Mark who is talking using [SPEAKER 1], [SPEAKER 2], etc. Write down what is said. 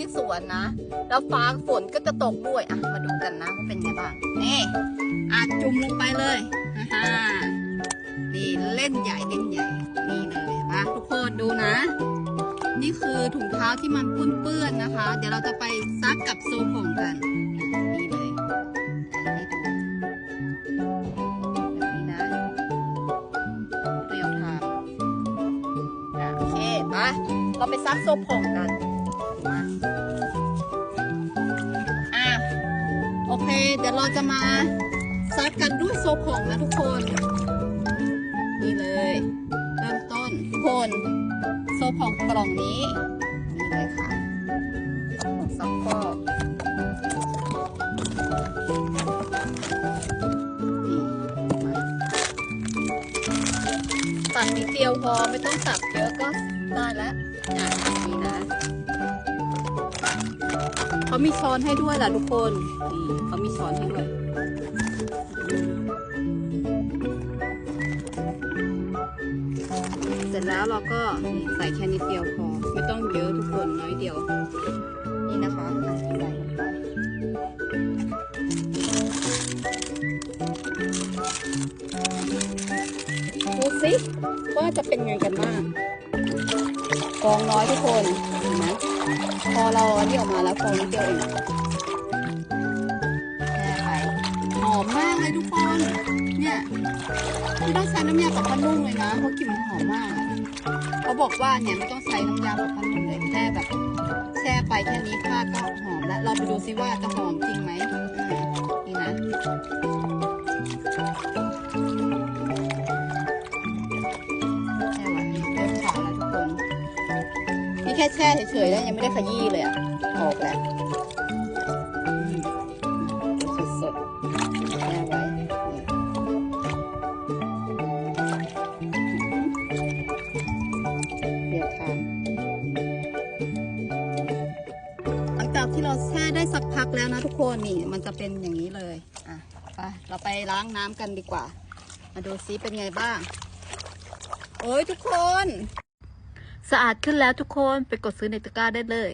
[SPEAKER 1] ที่สวนนะ แล้วฟ้าฝนก็จะตกด้วย อะ มาดูกันนะว่าเป็นไงบ้าง นี่อาจุ่มลงไปเลยฮ่านี่เล่นใหญ่เล่นใหญ่ นี่เลยมาทุกคนดูนะ นี่คือถุงเท้าที่มันเปื้อนๆนะคะ เดี๋ยวเราจะไปซักกับโซผงกัน นี่เลยแบบนี้นะเรียวทางอะโอเคไปเราไปซักโซผงกัน อะโอเค เดี๋ยวเราจะมาซักกันด้วยโซผงนะทุกคน นี่เลย เริ่มต้นทุกคนโซผองกล่องนี้ นี่เลยค่ะซักฟอกตัดนิดเดียวพอไม่ต้องตัดเยอะก็ได้แล้วอะ มีช้อนให้ด้วยล่ะทุกคน นี่เขามีช้อนให้ด้วยเสร็จแล้วเราก็ใส่แค่นิดเดียวพอ ไม่ต้องเยอะทุกคนน้อยเดียว นี่นะคะใส่ไปดูสิว่าจะเป็นไงกันบ้าง ฟองน้อยทุกคนเห็นไหมพอเราอันนี่ออกมาแล้วฟองนิดเดียวเองแช่ไปหอมมากเลยทุกคน เนี่ยไม่ต้องใช้น้ำยาปรับผ้านุ่มเลยนะเพราะกลิ่นมันหอมมากเขาบอกว่าเนี่ยไม่ต้องใช้น้ำยาปรับผ้านุ่มเลยแค่แบบแช่ไปแค่นี้ผ้าก็หอมแล้วเราไปดูซิว่าจะหอมจริงไหมนี่นะ นี่แค่แช่เฉยๆแล้วยังไม่ได้ขยี้เลยอะออกแล้วสดๆแช่ไว้เดียวค่ะหลังจากที่เราแช่ได้สักพักแล้วนะทุกคนนี่มันจะเป็นอย่างนี้เลย อะไปเราไปล้างน้ำกันดีกว่า มาดูซิเป็นไงบ้างโอ้ยทุกคน สะอาดขึ้นแล้วทุกคนไปกดซื้อในตะกร้าได้เลย